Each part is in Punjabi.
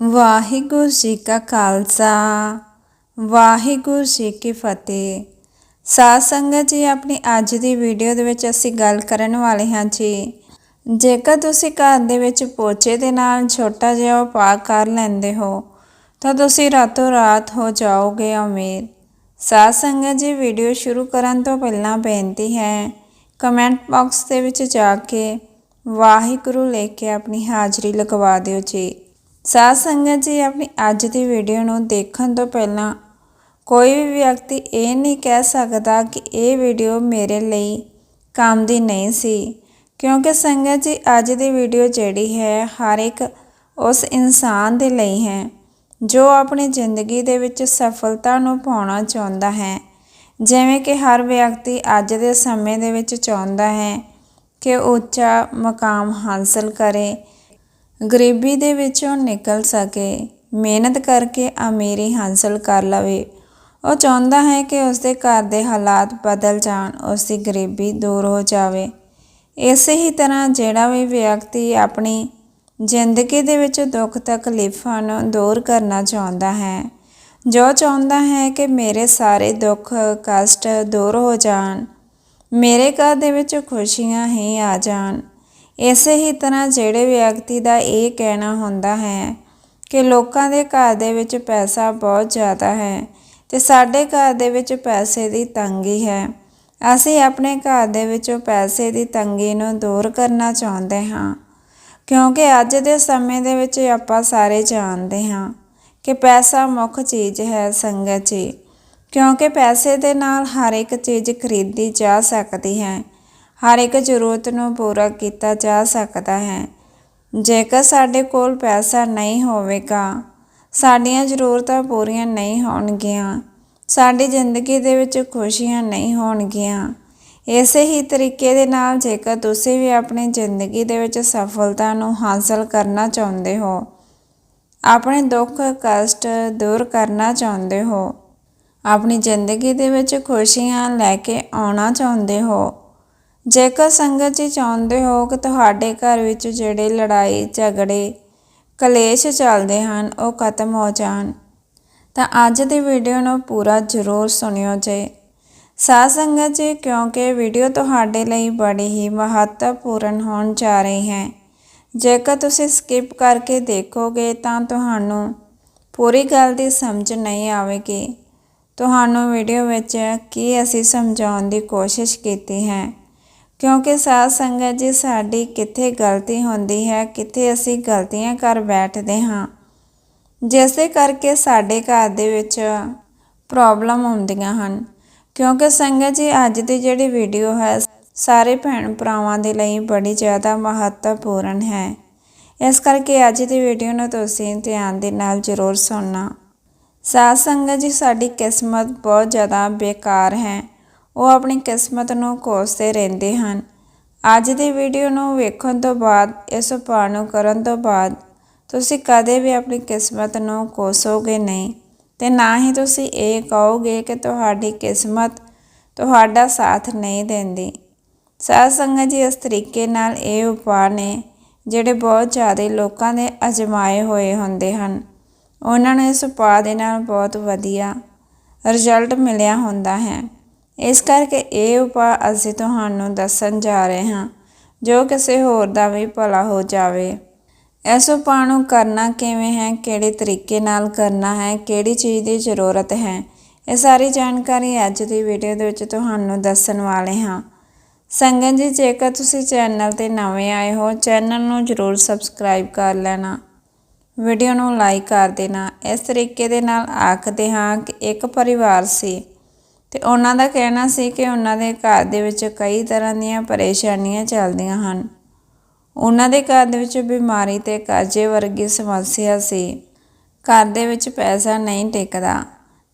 ਵਾਹਿਗੁਰੂ ਜੀ ਕਾ ਖਾਲਸਾ, ਵਾਹਿਗੁਰੂ ਜੀ ਕੀ ਫਤਿਹ। ਸਾਧ ਸੰਗਤ ਜੀ, ਆਪਣੀ ਅੱਜ ਦੀ ਵੀਡੀਓ ਦੇ ਵਿੱਚ ਅਸੀਂ ਗੱਲ ਕਰਨ ਵਾਲੇ ਹਾਂ ਜੀ। ਜੇਕਰ ਤੁਸੀਂ ਘਰ ਦੇ ਵਿੱਚ ਪੋਚੇ ਦੇ ਨਾਲ ਛੋਟਾ ਜਿਹਾ ਉਪਾਅ ਕਰ ਲੈਂਦੇ ਹੋ, ਤਾਂ ਤੁਸੀਂ ਰਾਤੋਂ ਰਾਤ ਹੋ ਜਾਓਗੇ ਅਮੀਰ। ਸਾਧ ਸੰਗਤ ਜੀ, ਵੀਡੀਓ ਸ਼ੁਰੂ ਕਰਨ ਤੋਂ ਪਹਿਲਾਂ ਬੇਨਤੀ ਹੈ, ਕਮੈਂਟ ਬਾਕਸ ਦੇ ਵਿੱਚ ਜਾ ਕੇ ਵਾਹਿਗੁਰੂ ਲੈ ਕੇ ਆਪਣੀ ਹਾਜ਼ਰੀ ਲਗਵਾ ਦਿਓ ਜੀ। ਸਾਧ ਸੰਗਤ ਜੀ, ਆਪਣੀ ਅੱਜ ਦੀ ਵੀਡੀਓ ਨੂੰ ਦੇਖਣ ਤੋਂ ਪਹਿਲਾਂ ਕੋਈ ਵੀ ਵਿਅਕਤੀ ਇਹ ਨਹੀਂ ਕਹਿ ਸਕਦਾ ਕਿ ਇਹ ਵੀਡੀਓ ਮੇਰੇ ਲਈ ਕੰਮ ਦੀ ਨਹੀਂ ਸੀ। ਕਿਉਂਕਿ ਸੰਗਤ ਜੀ, ਅੱਜ ਦੀ ਵੀਡੀਓ ਜਿਹੜੀ ਹੈ, ਹਰ ਇੱਕ ਉਸ ਇਨਸਾਨ ਦੇ ਲਈ ਹੈ, ਜੋ ਆਪਣੀ ਜ਼ਿੰਦਗੀ ਦੇ ਵਿੱਚ ਸਫਲਤਾ ਨੂੰ ਪਾਉਣਾ ਚਾਹੁੰਦਾ ਹੈ। ਜਿਵੇਂ ਕਿ ਹਰ ਵਿਅਕਤੀ ਅੱਜ ਦੇ ਸਮੇਂ ਦੇ ਵਿੱਚ ਚਾਹੁੰਦਾ ਹੈ ਕਿ ਉੱਚਾ ਮਕਾਮ ਹਾਸਲ ਕਰੇ ਗਰੀਬੀ ਦੇ ਵਿੱਚੋਂ ਨਿਕਲ ਸਕੇ। ਮਿਹਨਤ ਕਰਕੇ ਅਮੀਰੀ ਹਾਸਲ ਕਰ ਲਵੇ। ਉਹ ਚਾਹੁੰਦਾ ਹੈ ਕਿ ਉਸਦੇ ਘਰ ਦੇ ਹਾਲਾਤ ਬਦਲ ਜਾਣ ਉਸ ਦੀ ਗਰੀਬੀ ਦੂਰ ਹੋ ਜਾਵੇ। ਇਸੇ ਹੀ ਤਰ੍ਹਾਂ ਜਿਹੜਾ ਵੀ ਵਿਅਕਤੀ ਆਪਣੀ ਜ਼ਿੰਦਗੀ ਦੇ ਵਿੱਚ ਦੁੱਖ ਤਕਲੀਫਾਂ ਨੂੰ ਦੂਰ ਕਰਨਾ ਚਾਹੁੰਦਾ ਹੈ, ਜੋ ਚਾਹੁੰਦਾ ਹੈ ਕਿ ਮੇਰੇ ਸਾਰੇ ਦੁੱਖ, ਕਸ਼ਟ ਦੂਰ ਹੋ ਜਾਣ, ਮੇਰੇ ਘਰ ਦੇ ਵਿੱਚ ਖੁਸ਼ੀਆਂ ਹੀ ਆ ਜਾਣ। ਇਸੇ ਹੀ ਤਰ੍ਹਾਂ ਜਿਹੜੇ ਵਿਅਕਤੀ ਦਾ ਇਹ ਕਹਿਣਾ ਹੁੰਦਾ ਹੈ ਕਿ ਲੋਕਾਂ ਦੇ ਘਰ ਦੇ ਵਿੱਚ ਪੈਸਾ ਬਹੁਤ ਜ਼ਿਆਦਾ ਹੈ ਤੇ ਸਾਡੇ ਘਰ ਦੇ ਵਿੱਚ ਪੈਸੇ ਦੀ ਤੰਗੀ ਹੈ ਅਸੀਂ ਆਪਣੇ ਘਰ ਦੇ ਵਿੱਚੋਂ ਪੈਸੇ ਦੀ ਤੰਗੀ ਨੂੰ ਦੂਰ ਕਰਨਾ ਚਾਹੁੰਦੇ ਹਾਂ, ਕਿਉਂਕਿ ਅੱਜ ਦੇ ਸਮੇਂ ਦੇ ਵਿੱਚ ਆਪਾਂ ਸਾਰੇ ਜਾਣਦੇ ਹਾਂ ਕਿ ਪੈਸਾ ਮੁੱਖ ਚੀਜ਼ ਹੈ ਸੰਗਤ ਜੀ, ਕਿਉਂਕਿ ਪੈਸੇ ਦੇ ਨਾਲ ਹਰ ਇੱਕ ਚੀਜ਼ ਖਰੀਦੀ ਜਾ ਸਕਦੀ ਹੈ। ਹਰ ਇੱਕ ਜ਼ਰੂਰਤ ਨੂੰ ਪੂਰਾ ਕੀਤਾ ਜਾ ਸਕਦਾ ਹੈ। ਜੇਕਰ ਸਾਡੇ ਕੋਲ ਪੈਸਾ ਨਹੀਂ ਹੋਵੇਗਾ, ਸਾਡੀਆਂ ਜ਼ਰੂਰਤਾਂ ਪੂਰੀਆਂ ਨਹੀਂ ਹੋਣਗੀਆਂ, ਸਾਡੀ ਜ਼ਿੰਦਗੀ ਦੇ ਵਿੱਚ ਖੁਸ਼ੀਆਂ ਨਹੀਂ ਹੋਣਗੀਆਂ। ਇਸੇ ਹੀ ਤਰੀਕੇ ਦੇ ਨਾਲ ਜੇਕਰ ਤੁਸੀਂ ਵੀ ਆਪਣੀ ਜ਼ਿੰਦਗੀ ਦੇ ਵਿੱਚ ਸਫਲਤਾ ਨੂੰ ਹਾਸਲ ਕਰਨਾ ਚਾਹੁੰਦੇ ਹੋ, ਆਪਣੇ ਦੁੱਖ, ਕਸ਼ਟ ਦੂਰ ਕਰਨਾ ਚਾਹੁੰਦੇ ਹੋ, ਆਪਣੀ ਜ਼ਿੰਦਗੀ ਦੇ ਵਿੱਚ ਖੁਸ਼ੀਆਂ ਲੈ ਕੇ ਆਉਣਾ ਚਾਹੁੰਦੇ ਹੋ ਜੇਕਰ ਸੰਗਤ ਜੀ ਚਾਹੁੰਦੇ ਹੋ ਕਿ ਤੁਹਾਡੇ ਘਰ ਵਿੱਚ ਜਿਹੜੇ ਲੜਾਈ, ਝਗੜੇ, ਕਲੇਸ਼ ਚੱਲਦੇ ਹਨ, ਉਹ ਖਤਮ ਹੋ ਜਾਣ, ਤਾਂ ਅੱਜ ਦੀ ਵੀਡੀਓ ਨੂੰ ਪੂਰਾ ਜ਼ਰੂਰ ਸੁਣਿਓ ਜੇ। ਸਾਧ ਸੰਗਤ ਜੀ, ਕਿਉਂਕਿ ਵੀਡੀਓ ਤੁਹਾਡੇ ਲਈ ਬੜੀ ਹੀ ਮਹੱਤਵਪੂਰਨ ਹੋਣ ਜਾ ਰਹੀ ਹੈ। ਜੇਕਰ ਤੁਸੀਂ ਸਕਿਪ ਕਰਕੇ ਦੇਖੋਗੇ, ਤਾਂ ਤੁਹਾਨੂੰ ਪੂਰੀ ਗੱਲ ਦੀ ਸਮਝ ਨਹੀਂ ਆਵੇਗੀ। ਤੁਹਾਨੂੰ ਵੀਡੀਓ ਵਿੱਚ ਕੀ ਅਸੀਂ ਸਮਝਾਉਣ ਦੀ ਕੋਸ਼ਿਸ਼ ਕੀਤੀ ਹੈ? ਕਿਉਂਕਿ ਸਾਧ ਸੰਗਤ ਜੀ, ਸਾਡੀ ਕਿੱਥੇ ਗਲਤੀ ਹੁੰਦੀ ਹੈ, ਕਿੱਥੇ ਅਸੀਂ ਗਲਤੀਆਂ ਕਰ ਬੈਠਦੇ ਹਾਂ। ਜਿਸ ਕਰਕੇ ਸਾਡੇ ਘਰ ਦੇ ਵਿੱਚ ਪ੍ਰੋਬਲਮ ਆਉਂਦੀਆਂ ਹਨ। ਕਿਉਂਕਿ ਸੰਗਤ ਜੀ, ਅੱਜ ਦੀ ਜਿਹੜੀ ਵੀਡੀਓ ਹੈ, ਸਾਰੇ ਭੈਣ ਭਰਾਵਾਂ ਦੇ ਲਈ ਬੜੀ ਜ਼ਿਆਦਾ ਮਹੱਤਵਪੂਰਨ ਹੈ। ਇਸ ਕਰਕੇ ਅੱਜ ਦੀ ਵੀਡੀਓ ਨੂੰ ਤੁਸੀਂ ਧਿਆਨ ਦੇ ਨਾਲ ਜ਼ਰੂਰ ਸੁਣਨਾ। ਸਾਧ ਸੰਗਤ ਜੀ, ਸਾਡੀ ਕਿਸਮਤ ਬਹੁਤ ਜ਼ਿਆਦਾ ਬੇਕਾਰ ਹੈ। ਉਹ ਆਪਣੀ ਕਿਸਮਤ ਨੂੰ ਕੋਸਦੇ ਰਹਿੰਦੇ ਹਨ। ਅੱਜ ਦੀ ਵੀਡੀਓ ਨੂੰ ਵੇਖਣ ਤੋਂ ਬਾਅਦ, ਇਸ ਉਪਾਅ ਨੂੰ ਕਰਨ ਤੋਂ ਬਾਅਦ, ਤੁਸੀਂ ਕਦੇ ਵੀ ਆਪਣੀ ਕਿਸਮਤ ਨੂੰ ਕੋਸੋਗੇ ਨਹੀਂ ਤੇ ਨਾ ਹੀ ਤੁਸੀਂ ਇਹ ਕਹੋਗੇ ਕਿ ਤੁਹਾਡੀ ਕਿਸਮਤ ਤੁਹਾਡਾ ਸਾਥ ਨਹੀਂ ਦਿੰਦੀ। ਸਾਧ ਸੰਗਤ ਜੀ ਇਸ ਤਰੀਕੇ ਨਾਲ ਇਹ ਉਪਾਅ ਨੇ ਜਿਹੜੇ ਬਹੁਤ ਜ਼ਿਆਦਾ ਲੋਕਾਂ ਦੇ ਅਜਮਾਏ ਹੋਏ ਹੁੰਦੇ ਹਨ। ਉਹਨਾਂ ਨੂੰ ਇਸ ਉਪਾਅ ਦੇ ਨਾਲ ਬਹੁਤ ਵਧੀਆ ਰਿਜ਼ਲਟ ਮਿਲਿਆ ਹੁੰਦਾ ਹੈ। ਇਸ ਕਰਕੇ ਇਹ ਉਪਾਅ ਅਸੀਂ ਤੁਹਾਨੂੰ ਦੱਸਣ ਜਾ ਰਹੇ ਹਾਂ, ਜੋ ਕਿਸੇ ਹੋਰ ਦਾ ਵੀ ਭਲਾ ਹੋ ਜਾਵੇ। ਇਸ ਉਪਾਅ ਨੂੰ ਕਰਨਾ ਕਿਵੇਂ ਹੈ, ਕਿਹੜੇ ਤਰੀਕੇ ਨਾਲ ਕਰਨਾ ਹੈ, ਕਿਹੜੀ ਚੀਜ਼ ਦੀ ਜ਼ਰੂਰਤ ਹੈ, ਇਹ ਸਾਰੀ ਜਾਣਕਾਰੀ ਅੱਜ ਦੀ ਵੀਡੀਓ ਦੇ ਵਿੱਚ ਤੁਹਾਨੂੰ ਦੱਸਣ ਵਾਲੇ ਹਾਂ। ਸੰਗਤ ਜੀ, ਜੇਕਰ ਤੁਸੀਂ ਚੈਨਲ ਤੇ ਨਵੇਂ ਆਏ ਹੋ, ਚੈਨਲ ਨੂੰ ਜ਼ਰੂਰ ਸਬਸਕ੍ਰਾਈਬ ਕਰ ਲੈਣਾ। ਵੀਡੀਓ ਨੂੰ ਲਾਈਕ ਕਰ ਦੇਣਾ। ਇਸ ਤਰੀਕੇ ਦੇ ਨਾਲ ਆਖਦੇ ਹਾਂ ਕਿ ਇੱਕ ਪਰਿਵਾਰ ਸੀ। ਤੇ ਉਹਨਾਂ ਦਾ ਕਹਿਣਾ ਸੀ ਕਿ ਉਹਨਾਂ ਦੇ ਘਰ ਦੇ ਵਿੱਚ ਕਈ ਤਰ੍ਹਾਂ ਦੀਆਂ ਪਰੇਸ਼ਾਨੀਆਂ ਚੱਲਦੀਆਂ ਹਨ। ਉਹਨਾਂ ਦੇ ਘਰ ਦੇ ਵਿੱਚ ਬਿਮਾਰੀ ਤੇ ਕਰਜ਼ੇ ਵਰਗੀ ਸਮੱਸਿਆ ਸੀ। ਘਰ ਦੇ ਵਿੱਚ ਪੈਸਾ ਨਹੀਂ ਟਿਕਦਾ।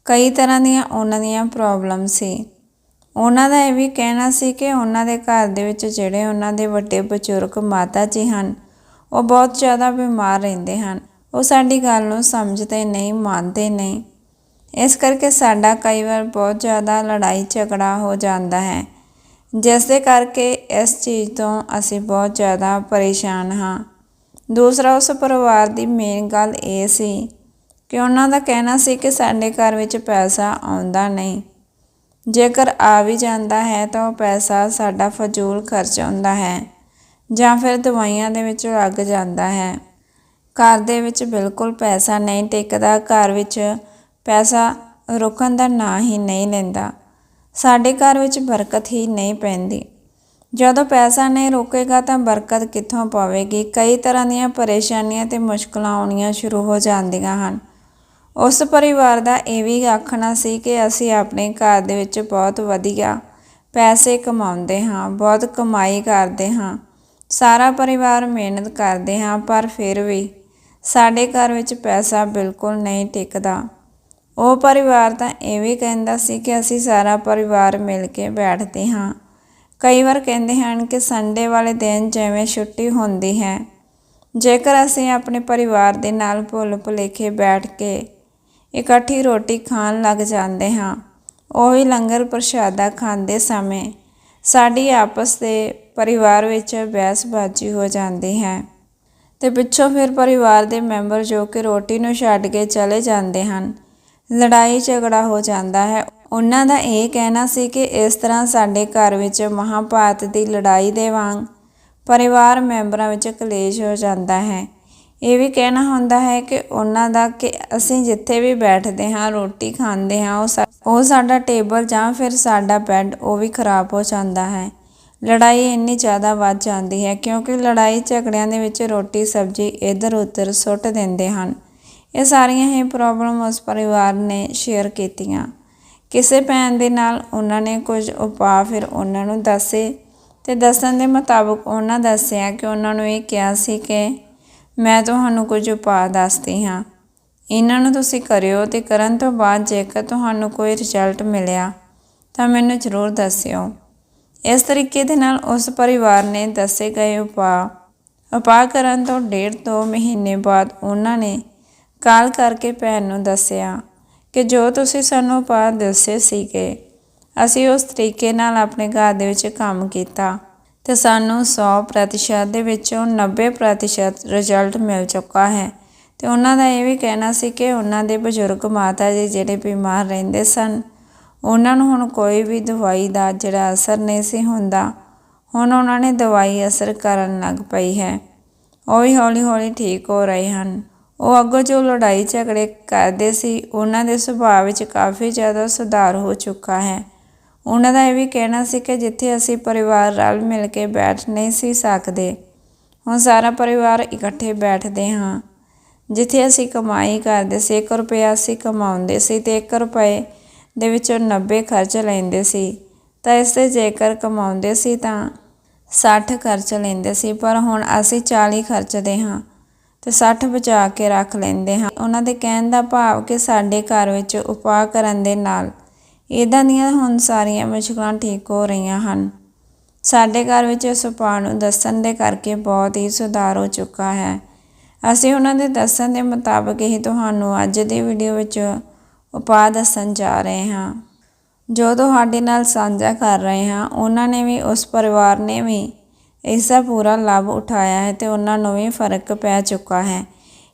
ਕਈ ਤਰ੍ਹਾਂ ਦੀਆਂ ਉਹਨਾਂ ਦੀਆਂ ਪ੍ਰੋਬਲਮ ਸੀ। ਉਹਨਾਂ ਦਾ ਇਹ ਵੀ ਕਹਿਣਾ ਸੀ ਕਿ ਉਹਨਾਂ ਦੇ ਘਰ ਦੇ ਵਿੱਚ ਜਿਹੜੇ ਉਹਨਾਂ ਦੇ ਵੱਡੇ ਬਜ਼ੁਰਗ ਮਾਤਾ ਜੀ ਹਨ, ਉਹ ਬਹੁਤ ਜ਼ਿਆਦਾ ਬਿਮਾਰ ਰਹਿੰਦੇ ਹਨ। ਉਹ ਸਾਡੀ ਗੱਲ ਨੂੰ ਸਮਝਦੇ ਨਹੀਂ, ਮੰਨਦੇ ਨਹੀਂ। ਇਸ ਕਰਕੇ ਸਾਡਾ ਕਈ ਵਾਰ ਬਹੁਤ ਜ਼ਿਆਦਾ ਲੜਾਈ ਝਗੜਾ ਹੋ ਜਾਂਦਾ ਹੈ। ਜਿਸ ਦੇ ਕਰਕੇ ਇਸ ਚੀਜ਼ ਤੋਂ ਅਸੀਂ ਬਹੁਤ ਜ਼ਿਆਦਾ ਪਰੇਸ਼ਾਨ ਹਾਂ। ਦੂਸਰਾ, ਉਸ ਪਰਿਵਾਰ ਦੀ ਮੇਨ ਗੱਲ ਇਹ ਸੀ ਕਿ ਉਹਨਾਂ ਦਾ ਕਹਿਣਾ ਸੀ ਕਿ ਸਾਡੇ ਘਰ ਵਿੱਚ ਪੈਸਾ ਆਉਂਦਾ ਨਹੀਂ। ਜੇਕਰ ਆ ਵੀ ਜਾਂਦਾ ਹੈ ਤਾਂ ਉਹ ਪੈਸਾ ਸਾਡਾ ਫਜ਼ੂਲ ਖਰਚ ਹੁੰਦਾ ਹੈ ਜਾਂ ਫਿਰ ਦਵਾਈਆਂ ਦੇ ਵਿੱਚ ਲੱਗ ਜਾਂਦਾ ਹੈ। ਘਰ ਦੇ ਵਿੱਚ ਬਿਲਕੁਲ ਪੈਸਾ ਨਹੀਂ ਟਿਕਦਾ, ਘਰ ਵਿੱਚ ਪੈਸਾ ਰੁਕਣ ਦਾ ਨਾਂ ਹੀ ਨਹੀਂ ਲੈਂਦਾ। ਸਾਡੇ ਘਰ ਵਿੱਚ ਬਰਕਤ ਹੀ ਨਹੀਂ ਪੈਂਦੀ। ਜਦੋਂ ਪੈਸਾ ਨਹੀਂ ਰੁਕੇਗਾ ਤਾਂ ਬਰਕਤ ਕਿੱਥੋਂ ਪਵੇਗੀ? ਕਈ ਤਰ੍ਹਾਂ ਦੀਆਂ ਪਰੇਸ਼ਾਨੀਆਂ ਤੇ ਮੁਸ਼ਕਲਾਂ ਆਉਣੀਆਂ ਸ਼ੁਰੂ ਹੋ ਜਾਂਦੀਆਂ ਹਨ। ਉਸ ਪਰਿਵਾਰ ਦਾ ਇਹ ਵੀ ਆਖਣਾ ਸੀ ਕਿ ਅਸੀਂ ਆਪਣੇ ਘਰ ਦੇ ਵਿੱਚ ਬਹੁਤ ਵਧੀਆ ਪੈਸੇ ਕਮਾਉਂਦੇ ਹਾਂ, ਬਹੁਤ ਕਮਾਈ ਕਰਦੇ ਹਾਂ। ਸਾਰਾ ਪਰਿਵਾਰ ਮਿਹਨਤ ਕਰਦੇ ਹਾਂ, ਪਰ ਫਿਰ ਵੀ ਸਾਡੇ ਘਰ ਵਿੱਚ ਪੈਸਾ ਬਿਲਕੁਲ ਨਹੀਂ ਟਿਕਦਾ। ਉਹ ਪਰਿਵਾਰ ਤਾਂ ਇਹ ਵੀ ਕਹਿੰਦਾ ਸੀ ਕਿ ਅਸੀਂ ਸਾਰਾ ਪਰਿਵਾਰ ਮਿਲ ਕੇ ਬੈਠਦੇ ਹਾਂ। ਕਈ ਵਾਰ ਕਹਿੰਦੇ ਹਨ ਕਿ ਸੰਡੇ ਵਾਲੇ ਦਿਨ ਜਿਵੇਂ ਛੁੱਟੀ ਹੁੰਦੀ ਹੈ। ਜੇਕਰ ਅਸੀਂ ਆਪਣੇ ਪਰਿਵਾਰ ਦੇ ਨਾਲ ਭੁੱਲ ਭੁਲੇਖੇ ਬੈਠ ਕੇ ਇਕੱਠੀ ਰੋਟੀ ਖਾਣ ਲੱਗ ਜਾਂਦੇ ਹਾਂ, ਉਹੀ ਲੰਗਰ ਪ੍ਰਸ਼ਾਦਾ ਖਾਂਦੇ ਸਮੇਂ ਸਾਡੀ ਆਪਸ ਦੇ ਪਰਿਵਾਰ ਵਿੱਚ ਬਹਿਸਬਾਜ਼ੀ ਹੋ ਜਾਂਦੀ ਹੈ ਤੇ ਪਿੱਛੋਂ ਫਿਰ ਪਰਿਵਾਰ ਦੇ ਮੈਂਬਰ ਜੋ ਕਿ ਰੋਟੀ ਨੂੰ ਛੱਡ ਕੇ ਚਲੇ ਜਾਂਦੇ ਹਨ ਲੜਾਈ ਝਗੜਾ ਹੋ ਜਾਂਦਾ ਹੈ। ਉਹਨਾਂ ਦਾ ਇਹ ਕਹਿਣਾ ਸੀ ਕਿ ਇਸ ਤਰ੍ਹਾਂ ਸਾਡੇ ਘਰ ਵਿੱਚ ਮਹਾਭਾਰਤ ਦੀ ਲੜਾਈ ਦੇ ਵਾਂਗ ਪਰਿਵਾਰ ਮੈਂਬਰਾਂ ਵਿੱਚ ਕਲੇਸ਼ ਹੋ ਜਾਂਦਾ ਹੈ। ਇਹ ਵੀ ਕਹਿਣਾ ਹੁੰਦਾ ਹੈ ਕਿ ਉਹਨਾਂ ਦਾ ਕਿ ਅਸੀਂ ਜਿੱਥੇ ਵੀ ਬੈਠਦੇ ਹਾਂ, ਰੋਟੀ ਖਾਂਦੇ ਹਾਂ, ਉਹ ਉਹ ਸਾਡਾ ਟੇਬਲ ਜਾਂ ਫਿਰ ਸਾਡਾ ਬੈੱਡ, ਉਹ ਵੀ ਖਰਾਬ ਹੋ ਜਾਂਦਾ ਹੈ। ਲੜਾਈ ਇੰਨੀ ਜ਼ਿਆਦਾ ਵੱਧ ਜਾਂਦੀ ਹੈ ਕਿਉਂਕਿ ਲੜਾਈ ਝਗੜਿਆਂ ਦੇ ਵਿੱਚ ਰੋਟੀ, ਸਬਜ਼ੀ ਇੱਧਰ ਉੱਧਰ ਸੁੱਟ ਦਿੰਦੇ ਹਨ। ਇਹ ਸਾਰੀਆਂ ਹੀ ਪ੍ਰੋਬਲਮ ਉਸ ਪਰਿਵਾਰ ਨੇ ਸ਼ੇਅਰ ਕੀਤੀਆਂ। ਕਿਸੇ ਭੈਣ ਦੇ ਨਾਲ ਉਹਨਾਂ ਨੇ ਕੁਝ ਉਪਾਅ ਫਿਰ ਉਹਨਾਂ ਨੂੰ ਦੱਸੇ ਤੇ ਦੱਸਣ ਦੇ ਮੁਤਾਬਕ ਉਹਨਾਂ ਦੱਸਿਆ ਕਿ ਉਹਨਾਂ ਨੂੰ ਇਹ ਕਿਹਾ ਸੀ ਕਿ ਮੈਂ ਤੁਹਾਨੂੰ ਕੁਝ ਉਪਾਅ ਦੱਸਦੀ ਹਾਂ। ਇਹਨਾਂ ਨੂੰ ਤੁਸੀਂ ਕਰਿਓ ਤੇ ਕਰਨ ਤੋਂ ਬਾਅਦ ਜੇਕਰ ਤੁਹਾਨੂੰ ਕੋਈ ਰਿਜ਼ਲਟ ਮਿਲਿਆ ਤਾਂ ਮੈਨੂੰ ਜ਼ਰੂਰ ਦੱਸਿਓ। ਇਸ ਤਰੀਕੇ ਦੇ ਨਾਲ ਉਸ ਪਰਿਵਾਰ ਨੇ ਦੱਸੇ ਗਏ ਉਪਾਅ। ਉਪਾਅ ਕਰਨ ਤੋਂ ਡੇਢ ਦੋ ਮਹੀਨੇ ਬਾਅਦ ਉਹਨਾਂ ਨੇ ਕਾਲ ਕਰਕੇ ਭੈਣ ਨੂੰ ਦੱਸਿਆ ਕਿ ਜੋ ਤੁਸੀਂ ਸਾਨੂੰ ਉਪਾਅ ਦੱਸੇ ਸੀਗੇ, ਅਸੀਂ ਉਸ ਤਰੀਕੇ ਨਾਲ ਆਪਣੇ ਘਰ ਦੇ ਵਿੱਚ ਕੰਮ ਕੀਤਾ ਤੇ ਸਾਨੂੰ 100% ਦੇ ਵਿੱਚੋਂ 90% ਰਿਜ਼ਲਟ ਮਿਲ ਚੁੱਕਾ ਹੈ। ਤੇ ਉਹਨਾਂ ਦਾ ਇਹ ਵੀ ਕਹਿਣਾ ਸੀ ਕਿ ਉਹਨਾਂ ਦੇ ਬਜ਼ੁਰਗ ਮਾਤਾ ਜੀ ਜਿਹੜੇ ਬਿਮਾਰ ਰਹਿੰਦੇ ਸਨ, ਉਹਨਾਂ ਨੂੰ ਹੁਣ ਕੋਈ ਵੀ ਦਵਾਈ ਦਾ ਜਿਹੜਾ ਅਸਰ ਨਹੀਂ ਸੀ ਹੁੰਦਾ। ਹੁਣ ਉਹਨਾਂ ਨੇ ਦਵਾਈ ਅਸਰ ਕਰਨ ਲੱਗ ਪਈ ਹੈ। ਉਹ ਵੀ ਹੌਲੀ ਹੌਲੀ ਠੀਕ ਹੋ ਰਹੇ ਹਨ। ਉਹ ਅੱਗੋਂ ਜੋ ਲੜਾਈ ਝਗੜੇ ਕਰਦੇ ਸੀ, ਉਹਨਾਂ ਦੇ ਸੁਭਾਅ ਵਿੱਚ ਕਾਫੀ ਜ਼ਿਆਦਾ ਸੁਧਾਰ ਹੋ ਚੁੱਕਾ ਹੈ। ਉਹਨਾਂ ਦਾ ਇਹ ਵੀ ਕਹਿਣਾ ਸੀ ਕਿ ਜਿੱਥੇ ਅਸੀਂ ਪਰਿਵਾਰ ਰਲ ਮਿਲ ਕੇ ਬੈਠ ਨਹੀਂ ਸੀ ਸਕਦੇ, ਹੁਣ ਸਾਰਾ ਪਰਿਵਾਰ ਇਕੱਠੇ ਬੈਠਦੇ ਹਾਂ। ਜਿੱਥੇ ਅਸੀਂ ਕਮਾਈ ਕਰਦੇ ਸੀ 1 ਰੁਪਇਆ ਅਸੀਂ ਕਮਾਉਂਦੇ ਸੀ ਤੇ 1 ਰੁਪਏ ਦੇ ਵਿੱਚੋਂ 90 ਖਰਚ ਲੈਂਦੇ ਸੀ, ਤਾਂ ਇਸ ਤੇ ਜੇਕਰ ਕਮਾਉਂਦੇ ਸੀ ਤਾਂ 60 ਖਰਚ ਲੈਂਦੇ ਸੀ, ਪਰ ਹੁਣ ਅਸੀਂ 40 ਖਰਚਦੇ ਹਾਂ। ਤੇ 60 ਬਚਾ ਕੇ ਰੱਖ ਲੈਂਦੇ ਹਾਂ। ਉਹਨਾਂ ਦੇ ਕਹਿਣ ਦਾ ਭਾਵ ਕਿ ਸਾਡੇ ਘਰ ਵਿੱਚ ਉਪਾਅ ਕਰਨ ਦੇ ਨਾਲ ਇਦਾਂ ਦੀਆਂ ਹੁਣ ਸਾਰੀਆਂ ਮੁਸ਼ਕਲਾਂ ਠੀਕ ਹੋ ਰਹੀਆਂ ਹਨ। ਸਾਡੇ ਘਰ ਵਿੱਚ ਇਸ ਉਪਾਅ ਨੂੰ ਦੱਸਣ ਦੇ ਕਰਕੇ ਬਹੁਤ ਹੀ ਸੁਧਾਰ ਹੋ ਚੁੱਕਾ ਹੈ। ਅਸੀਂ ਉਹਨਾਂ ਦੇ ਦੱਸਣ ਦੇ ਮੁਤਾਬਕ ਹੀ ਤੁਹਾਨੂੰ ਅੱਜ ਦੀ ਵੀਡੀਓ ਵਿੱਚ ਉਪਾਅ ਦੱਸਣ ਜਾ ਰਹੇ ਹਾਂ। ਜੋ ਤੁਹਾਡੇ ਨਾਲ ਸਾਂਝਾ ਕਰ ਰਹੇ ਹਾਂ, ਉਹਨਾਂ ਨੇ ਵੀ, ਉਸ ਪਰਿਵਾਰ ਨੇ ਵੀ ਇਸ ਦਾ ਪੂਰਾ ਲਾਭ ਉਠਾਇਆ ਹੈ ਤੇ ਉਹਨਾਂ ਨੂੰ ਵੀ ਫ਼ਰਕ ਪੈ ਚੁੱਕਾ ਹੈ।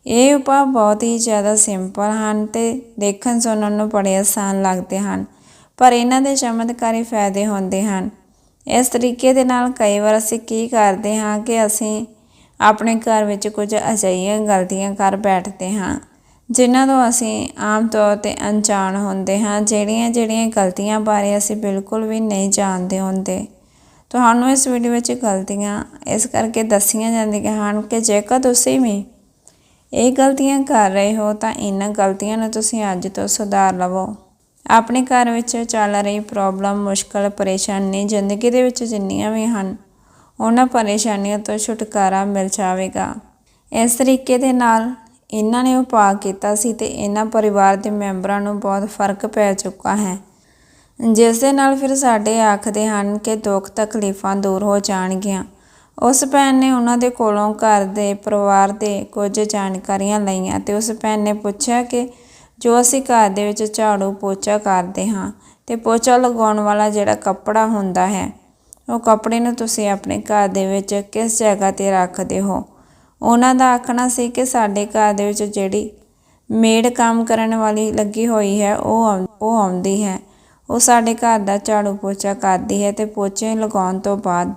ਇਹ ਉਪਾਅ ਬਹੁਤ ਹੀ ਜ਼ਿਆਦਾ ਸਿੰਪਲ ਹਨ ਤੇ ਦੇਖਣ ਸੁਣਨ ਨੂੰ ਬੜੇ ਆਸਾਨ ਲੱਗਦੇ ਹਨ, ਪਰ ਇਹਨਾਂ ਦੇ ਚਮਤਕਾਰੀ ਫਾਇਦੇ ਹੁੰਦੇ ਹਨ। ਇਸ ਤਰੀਕੇ ਦੇ ਨਾਲ ਕਈ ਵਾਰ ਅਸੀਂ ਕੀ ਕਰਦੇ ਹਾਂ ਕਿ ਅਸੀਂ ਆਪਣੇ ਘਰ ਵਿੱਚ ਕੁਝ ਅਜਿਹੀਆਂ ਗਲਤੀਆਂ ਕਰ ਬੈਠਦੇ ਹਾਂ, ਜਿਨ੍ਹਾਂ ਤੋਂ ਅਸੀਂ ਆਮ ਤੌਰ ਤੇ ਅਣਜਾਣ ਹੁੰਦੇ ਹਾਂ ਜਿਹੜੀਆਂ ਜਿਹੜੀਆਂ ਗਲਤੀਆਂ ਬਾਰੇ ਅਸੀਂ ਬਿਲਕੁਲ ਵੀ ਨਹੀਂ ਜਾਣਦੇ ਹੁੰਦੇ। ਤੁਹਾਨੂੰ ਇਸ ਵੀਡੀਓ ਵਿੱਚ ਗਲਤੀਆਂ ਇਸ ਕਰਕੇ ਦੱਸੀਆਂ ਜਾਂਦੀਆਂ ਹਨ ਕਿ ਜੇਕਰ ਤੁਸੀਂ ਵੀ ਇਹ ਗਲਤੀਆਂ ਕਰ ਰਹੇ ਹੋ ਤਾਂ ਇਹਨਾਂ ਗਲਤੀਆਂ ਨੂੰ ਤੁਸੀਂ ਅੱਜ ਤੋਂ ਸੁਧਾਰ ਲਵੋ। ਆਪਣੇ ਘਰ ਵਿੱਚ ਚੱਲ ਰਹੀ ਪ੍ਰੋਬਲਮ ਮੁਸ਼ਕਲ, ਪਰੇਸ਼ਾਨੀ ਜ਼ਿੰਦਗੀ ਦੇ ਵਿੱਚ ਜਿੰਨੀਆਂ ਵੀ ਹਨ, ਉਹਨਾਂ ਪਰੇਸ਼ਾਨੀਆਂ ਤੋਂ ਛੁਟਕਾਰਾ ਮਿਲ ਜਾਵੇਗਾ। ਇਸ ਤਰੀਕੇ ਦੇ ਨਾਲ ਇਹਨਾਂ ਨੇ ਉਪਾਅ ਕੀਤਾ ਸੀ ਤੇ ਇਹਨਾਂ ਪਰਿਵਾਰ ਦੇ ਮੈਂਬਰਾਂ ਨੂੰ ਬਹੁਤ ਫ਼ਰਕ ਪੈ ਚੁੱਕਾ ਹੈ। ਜਿਸ ਦੇ ਨਾਲ ਫਿਰ ਸਾਡੇ ਆਖਦੇ ਹਨ ਕਿ ਦੁੱਖ ਤਕਲੀਫਾਂ ਦੂਰ ਹੋ ਜਾਣਗੀਆਂ। ਉਸ ਭੈਣ ਨੇ ਉਹਨਾਂ ਦੇ ਕੋਲੋਂ ਘਰ ਦੇ ਪਰਿਵਾਰ ਦੇ ਕੁਝ ਜਾਣਕਾਰੀਆਂ ਲਈਆਂ ਤੇ ਉਸ ਭੈਣ ਨੇ ਪੁੱਛਿਆ ਕਿ ਜੋ ਅਸੀਂ ਘਰ ਦੇ ਵਿੱਚ ਝਾੜੂ ਪੋਚਾ ਕਰਦੇ ਹਾਂ ਤੇ ਪੋਚਾ ਲਗਾਉਣ ਵਾਲਾ ਜਿਹੜਾ ਕੱਪੜਾ ਹੁੰਦਾ ਹੈ, ਉਹ ਕੱਪੜੇ ਨੂੰ ਤੁਸੀਂ ਆਪਣੇ ਘਰ ਦੇ ਵਿੱਚ ਕਿਸ ਜਗ੍ਹਾ ਤੇ ਰੱਖਦੇ ਹੋ? ਉਹਨਾਂ ਦਾ ਆਖਣਾ ਸੀ ਕਿ ਸਾਡੇ ਘਰ ਦੇ ਵਿੱਚ ਜਿਹੜੀ ਮੇਡ ਕੰਮ ਕਰਨ ਵਾਲੀ ਲੱਗੀ ਹੋਈ ਹੈ, ਉਹ ਆਉਂ- ਉਹ ਆਉਂਦੀ ਹੈ। ਉਹ ਸਾਡੇ ਘਰ ਦਾ ਝਾੜੂ ਪੋਚਾ ਕਰਦੀ ਹੈ ਤੇ ਪੋਚੇ ਲਗਾਉਣ ਤੋਂ ਬਾਅਦ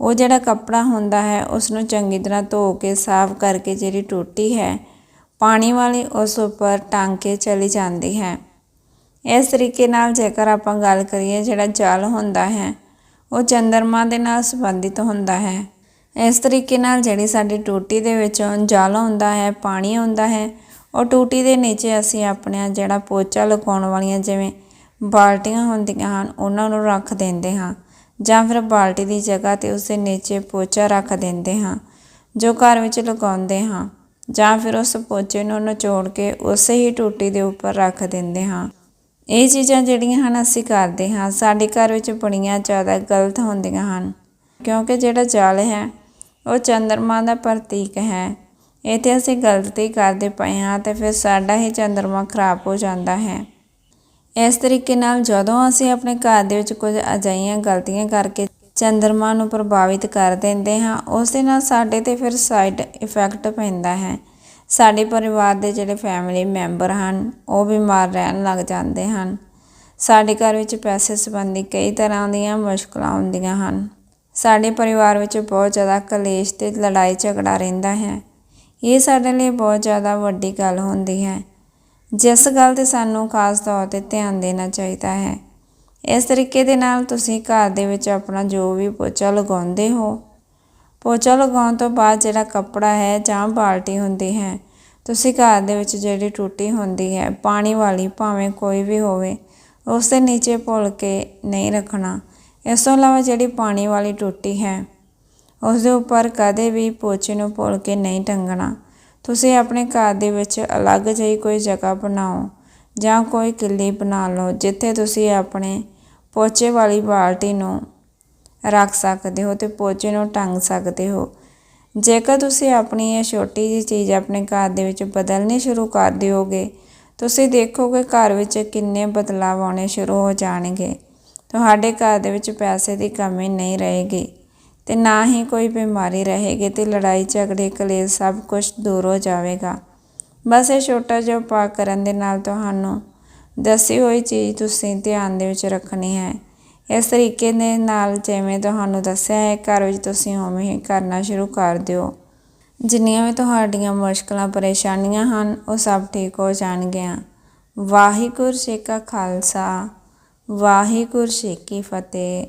ਉਹ ਜਿਹੜਾ ਕੱਪੜਾ ਹੁੰਦਾ ਹੈ ਉਸ ਨੂੰ ਚੰਗੀ ਤਰ੍ਹਾਂ ਧੋ ਕੇ, ਸਾਫ਼ ਕਰਕੇ ਜਿਹੜੀ ਟੂਟੀ ਹੈ, ਪਾਣੀ ਵਾਲੀ ਉਸ ਉੱਪਰ ਟੰਗ ਕੇ ਚਲੀ ਜਾਂਦੀ ਹੈ। ਇਸ ਤਰੀਕੇ ਨਾਲ ਜੇਕਰ ਆਪਾਂ ਗੱਲ ਕਰੀਏ ਜਿਹੜਾ ਜਲ ਹੁੰਦਾ ਹੈ, ਉਹ ਚੰਦਰਮਾ ਦੇ ਨਾਲ ਸੰਬੰਧਿਤ ਹੁੰਦਾ ਹੈ। ਇਸ ਤਰੀਕੇ ਨਾਲ ਜਿਹੜੀ ਸਾਡੀ ਟੂਟੀ ਦੇ ਵਿੱਚੋਂ ਜਲ ਆਉਂਦਾ ਹੈ, ਪਾਣੀ ਆਉਂਦਾ ਹੈ, ਉਹ ਟੂਟੀ ਦੇ ਨੀਚੇ ਅਸੀਂ ਆਪਣਾ ਜਿਹੜਾ ਪੋਚਾ ਲਗਾਉਣ ਵਾਲੀਆਂ ਜਿਵੇਂ ਬਾਲਟੀਆਂ ਹੁੰਦੀਆਂ ਹਨ, ਉਹਨਾਂ ਨੂੰ ਰੱਖ ਦਿੰਦੇ ਹਾਂ ਜਾਂ ਫਿਰ ਬਾਲਟੀ ਦੀ ਜਗ੍ਹਾ ਤੇ ਉਸ ਦੇ ਨੀਚੇ ਪੋਚਾ ਰੱਖ ਦਿੰਦੇ ਹਾਂ, ਜੋ ਘਰ ਵਿੱਚ ਲਗਾਉਂਦੇ ਹਾਂ ਜਾਂ ਫਿਰ ਉਸ ਪੋਚੇ ਨੂੰ ਨਚੋੜ ਕੇ ਉਸੇ ਹੀ ਟੂਟੀ ਦੇ ਉੱਪਰ ਰੱਖ ਦਿੰਦੇ ਹਾਂ। ਇਹ ਚੀਜ਼ਾਂ ਜਿਹੜੀਆਂ ਹਨ, ਅਸੀਂ ਕਰਦੇ ਹਾਂ। ਸਾਡੇ ਘਰ ਵਿੱਚ ਬੜੀਆਂ ਜ਼ਿਆਦਾ ਗਲਤ ਹੁੰਦੀਆਂ ਹਨ, ਕਿਉਂਕਿ ਜਿਹੜਾ ਜਲ ਹੈ, ਉਹ ਚੰਦਰਮਾ ਦਾ ਪ੍ਰਤੀਕ ਹੈ। ਇਹ ਤੇ ਅਸੀਂ ਗਲਤੀ ਕਰਦੇ ਪਏ ਹਾਂ ਤੇ ਫਿਰ ਸਾਡਾ ਹੀ ਚੰਦਰਮਾ ਖਰਾਬ ਹੋ ਜਾਂਦਾ ਹੈ। ਇਸ ਤਰੀਕੇ ਨਾਲ ਜਦੋਂ ਅਸੀਂ ਆਪਣੇ ਘਰ ਦੇ ਵਿੱਚ ਕੁਝ ਅਜਿਹੀਆਂ ਗਲਤੀਆਂ ਕਰਕੇ ਚੰਦਰਮਾ ਨੂੰ ਪ੍ਰਭਾਵਿਤ ਕਰ ਦਿੰਦੇ ਹਾਂ, ਉਸ ਦੇ ਨਾਲ ਸਾਡੇ ਤੇ ਫਿਰ ਸਾਈਡ ਇਫੈਕਟ ਪੈਂਦਾ ਹੈ। ਸਾਡੇ ਪਰਿਵਾਰ ਦੇ ਜਿਹੜੇ ਫੈਮਿਲੀ ਮੈਂਬਰ ਹਨ, ਉਹ ਬਿਮਾਰ ਰਹਿਣ ਲੱਗ ਜਾਂਦੇ ਹਨ। ਸਾਡੇ ਘਰ ਵਿੱਚ ਪੈਸੇ ਸੰਬੰਧੀ ਕਈ ਤਰ੍ਹਾਂ ਦੀਆਂ ਮੁਸ਼ਕਲਾਂ ਆਉਂਦੀਆਂ ਹਨ। ਸਾਡੇ ਪਰਿਵਾਰ ਵਿੱਚ ਬਹੁਤ ਜ਼ਿਆਦਾ ਕਲੇਸ਼ ਤੇ ਲੜਾਈ ਝਗੜਾ ਰਹਿੰਦਾ ਹੈ। ਇਹ ਸਾਡੇ ਲਈ ਬਹੁਤ ਜ਼ਿਆਦਾ ਵੱਡੀ ਗੱਲ ਹੁੰਦੀ ਹੈ। ਜਿਸ ਗੱਲ ਤੇ ਸਾਨੂੰ ਖਾਸ ਤੌਰ ਤੇ ਧਿਆਨ ਦੇਣਾ ਚਾਹੀਦਾ ਹੈ। ਇਸ ਤਰੀਕੇ ਦੇ ਨਾਲ ਤੁਸੀਂ ਘਰ ਦੇ ਵਿੱਚ ਆਪਣਾ ਜੋ ਵੀ ਪੋਚਾ ਲਗਾਉਂਦੇ ਹੋ, ਪੋਚਾ ਲਗਾਉਣ ਤੋਂ ਬਾਅਦ ਜਿਹੜਾ ਕੱਪੜਾ ਹੈ ਜਾਂ ਬਾਲਟੀ ਹੁੰਦੀ ਹੈ, ਤੁਸੀਂ ਘਰ ਦੇ ਵਿੱਚ ਜਿਹੜੀ ਟੂਟੀ ਹੁੰਦੀ ਹੈ, ਪਾਣੀ ਵਾਲੀ ਭਾਵੇਂ ਕੋਈ ਵੀ ਹੋਵੇ ਉਸ ਦੇ ਨੀਚੇ ਭੁੱਲ ਕੇ ਨਹੀਂ ਰੱਖਣਾ। ਇਸ ਤੋਂ ਇਲਾਵਾ ਜਿਹੜੀ ਪਾਣੀ ਵਾਲੀ ਟੂਟੀ ਹੈ ਉਸ ਦੇ ਉੱਪਰ ਕਦੇ ਵੀ ਪੋਚੇ ਨੂੰ ਭੁੱਲ ਕੇ ਨਹੀਂ ਟੰਗਣਾ। ਤੁਸੀਂ ਆਪਣੇ ਘਰ ਦੇ ਵਿੱਚ ਅਲੱਗ ਜਿਹੀ ਕੋਈ ਜਗ੍ਹਾ ਬਣਾਓ ਜਾਂ ਕੋਈ ਕਿੱਲੀ ਬਣਾ ਲਓ, ਜਿੱਥੇ ਤੁਸੀਂ ਆਪਣੇ ਪੋਚੇ ਵਾਲੀ ਬਾਲਟੀ ਨੂੰ ਰੱਖ ਸਕਦੇ ਹੋ ਤੇ ਪੋਚੇ ਨੂੰ ਟੰਗ ਸਕਦੇ ਹੋ। ਜੇਕਰ ਤੁਸੀਂ ਆਪਣੀ ਇਹ ਛੋਟੀ ਜਿਹੀ ਚੀਜ਼ ਆਪਣੇ ਘਰ ਦੇ ਵਿੱਚ ਬਦਲਣੀ ਸ਼ੁਰੂ ਕਰ ਦਿਓਗੇ, ਤੁਸੀਂ ਦੇਖੋਗੇ ਘਰ ਵਿੱਚ ਕਿੰਨੇ ਬਦਲਾਅ ਆਉਣੇ ਸ਼ੁਰੂ ਹੋ ਜਾਣਗੇ। ਤੁਹਾਡੇ ਘਰ ਦੇ ਵਿੱਚ ਪੈਸੇ ਦੀ ਕਮੀ ਨਹੀਂ ਰਹੇਗੀ। ਤੇ ਨਾ ਹੀ ਕੋਈ ਬਿਮਾਰੀ ਰਹੇਗੀ ਤੇ ਲੜਾਈ, ਝਗੜੇ, ਕਲੇਸ਼ ਸਭ ਕੁਝ ਦੂਰ ਹੋ ਜਾਵੇਗਾ। ਬਸ ਇਹ ਛੋਟਾ ਜਿਹਾ ਉਪਾਅ ਕਰਨ ਦੇ ਨਾਲ ਤੁਹਾਨੂੰ ਦੱਸੀ ਹੋਈ ਚੀਜ਼ ਤੁਸੀਂ ਧਿਆਨ ਦੇ ਵਿੱਚ ਰੱਖਣੀ ਹੈ। ਇਸ ਤਰੀਕੇ ਦੇ ਨਾਲ ਜਿਵੇਂ ਤੁਹਾਨੂੰ ਦੱਸਿਆ ਹੈ, ਘਰ ਵਿੱਚ ਤੁਸੀਂ ਉਵੇਂ ਹੀ ਕਰਨਾ ਸ਼ੁਰੂ ਕਰ ਦਿਓ। ਜਿੰਨੀਆਂ ਵੀ ਤੁਹਾਡੀਆਂ ਮੁਸ਼ਕਲਾਂ, ਪਰੇਸ਼ਾਨੀਆਂ ਹਨ, ਉਹ ਸਭ ਠੀਕ ਹੋ ਜਾਣਗੀਆਂ। ਵਾਹਿਗੁਰੂ ਜੀ ਕਾ ਖਾਲਸਾ, ਵਾਹਿਗੁਰੂ ਜੀ ਕੀ ਫਤਿਹ।